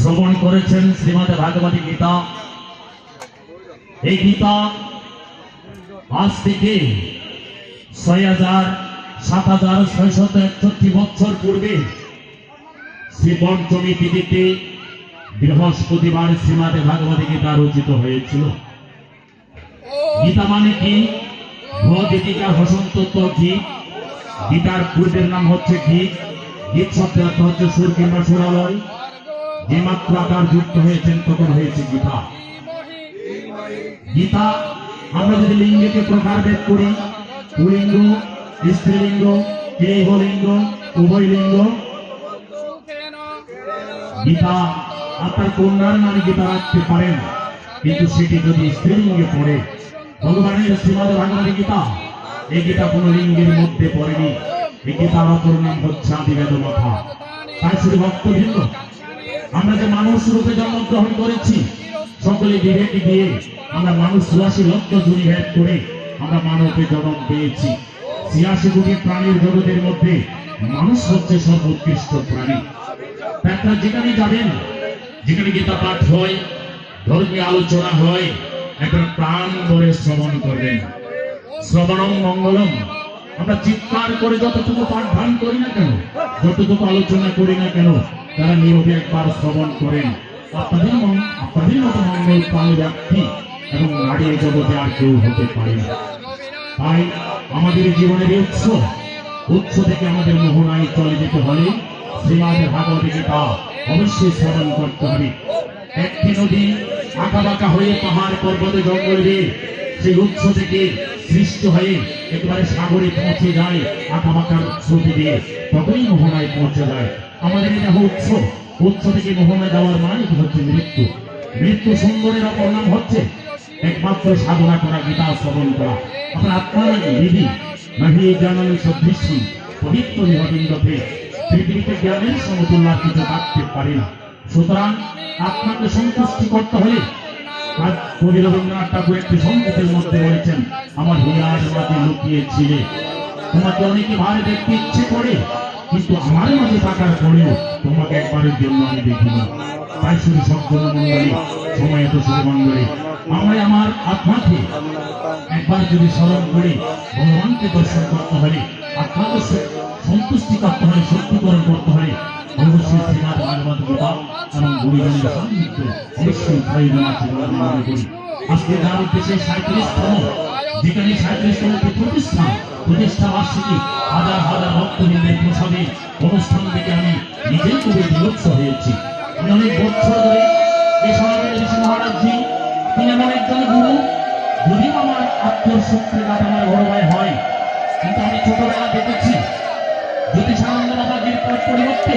শ্রবণ করেছেন শ্রীমদ ভাগবতী গীতা। এই গীতা আজ থেকে ছয় হাজার সাত হাজার ছয়শত একষট্টি বছর পূর্বে শ্রী পঞ্চমী তিথিতে বৃহস্পতিবার শ্রীমদে ভাগবতী গীতা রচিত হয়েছিল। গীতা মানে কি? ভগবতীকা বসন্ত গীত গীতার পূর্বের নাম হচ্ছে গীত গীত শব্দের অর্থ হচ্ছে সুর কিংবা যুক্ত হয়েছেন তখন হয়েছে গীতা। গীতা, আমরা যদি লিঙ্গকে প্রকারভেদ করি, পুলিঙ্গ, স্ত্রীলিঙ্গ লিঙ্গ উভয় লিঙ্গ গীতা আপনার কন্যার নামে গীতা রাখতে পারেন কিন্তু সেটি যদি স্ত্রীলিঙ্গে পড়ে, ভগবানের শ্রীমদ ভাগবতী গীতা, এই গীতা কোন লিঙ্গের মধ্যে পড়েনি। এই গীতার অপর নাম হচ্ছে আদিবেদ মাথা তাই ভক্তবৃন্দ আমরা যে মানুষ রূপে জন্মগ্রহণ করেছি, সকলে দিয়ে আমরা মানুষ লক্ষ জুড়ি ভেদ করে আমরা জন্ম পেয়েছি। ছিয়াশি কোটি প্রাণীর জগতের মধ্যে মানুষ হচ্ছে সর্বোৎকৃষ্ট প্রাণী। আপনারা যেখানে যাবেন, যেখানে গীতা পাঠ হয়, ধর্মীয় আলোচনা হয় এখন প্রাণ ভরে শ্রবণ করবেন। শ্রবণং মঙ্গলম। আমরা চিৎকার করে যতটুকু পাঠ ধান করি না কেন, যতটুকু আলোচনা করি না কেন, তারা নীরবে একবার শ্রবণ করেন। আপনাদের আপনাদের মতো মঙ্গল প্রাণ ব্যক্তি এবং নারী জগতে আর কেউ হতে পারে না। তাই আমাদের জীবনের উৎস উৎস থেকে আমাদের মোহনায় চলে যেতে হলে শ্রীমাদের ভাগবত গীতা অবশ্যই স্মরণ করতে হবে। একটি নদী আঁকা বাঁকা হয়ে পাহাড় পর্বতে জঙ্গল দিয়ে সেই উৎস থেকে সৃষ্টি হয়ে একেবারে সাগরে পৌঁছে যায় আঁকা বাঁকার স্রোতে দিয়ে। ততই মোহনায় পৌঁছে যায়। আমাদের এটা উৎস। উৎস থেকে মোহনায় যাওয়ার মানে হচ্ছে? মৃত্যু। মৃত্যু সুন্দরের অপর নাম হচ্ছে একমাত্র সাধনা করা, গীতা শ্রবণ করা। আপনার আত্মার বিধি। নাহি জ্ঞানানি সদৃশ্যি পবিত্র নিহবিন্দতে পৃথিবীতে জ্ঞানের সমতুল্য কিছু থাকতে পারে না। সুতরাং আপনাকে সন্তুষ্টি করতে হলে কবি রবীন্দ্রনাথ ঠাকুর একটি সংগীতের মধ্যে বলেছেন, আমার হিয়ার মাঝে লুকিয়েছিলে। তোমাকে অনেকে ভারে দেখতে ইচ্ছে করে, কিন্তু আমার মাঝে থাকার পরেও তোমাকে একবারের জন্য আমি দেখিনি। তাই শুধু সজ্জন মন্ডলী, সময় এত শুধু মন্ডলী। আমরা আমার আত্মাকে একবার যদি স্মরণ করি, ভগবানকে দর্শন করতে হলে, আত্মাকে সন্তুষ্টি করতে হলে সত্যিকরণ করতে হলে অবশ্যই শ্রীনাথ ভাগবত গীতা এবং গুরুজনের সান্নিধ্য অবশ্যই প্রয়োজন আছে বলে মনে করি আজকে যার উদ্দেশ্যে সাঁত্রিশতম যেখানে সাঁত্রিশতম প্রতিষ্ঠান প্রতিষ্ঠা বার্ষিকী হাজার হাজার ভক্তবৃন্দের প্রসাদে অনুষ্ঠান থেকে আমি নিজেই খুবই বিভৎস হয়েছি আমি অনেক বছর ধরে এই সমাজের মহারাজজি তিনি আমার একজন গুরু যদিও আমার আত্মীয় সূত্রে কাটা আমার বড় ভাই হয় কিন্তু আমি ছোটবেলা দেখেছি জ্যোতিষানন্দ বাবাজির পর পরিবর্তে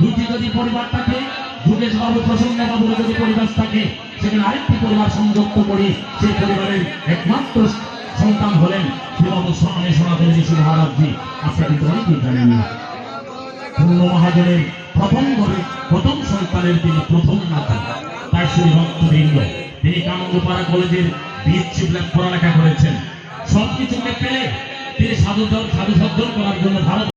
দুটি যদি পরিবার থাকে যুগেশ বাবু, প্রসন্ন বাবুর যদি পরিবার থাকে, সেখানে আরেকটি পরিবার সংযুক্ত করে সেই পরিবারের একমাত্র সন্তান হলেন শ্রীমদ স্বামী সনাতন ঋষি মহারাজজি। আপনারা কিন্তু অনেকেই জানেন না। পূর্ণ মহাজনের প্রথম ঘরে, প্রথম সন্তানের তিনি প্রথম নাতি তাই শ্রী ভক্তবৃন্দ, তিনি কানন্দপাড়া কলেজের বিএসসি পড়ালেখা করেছেন। সবকিছুকে পেলে তিনি সাধু সাধু সজ্জন করার জন্য ভারত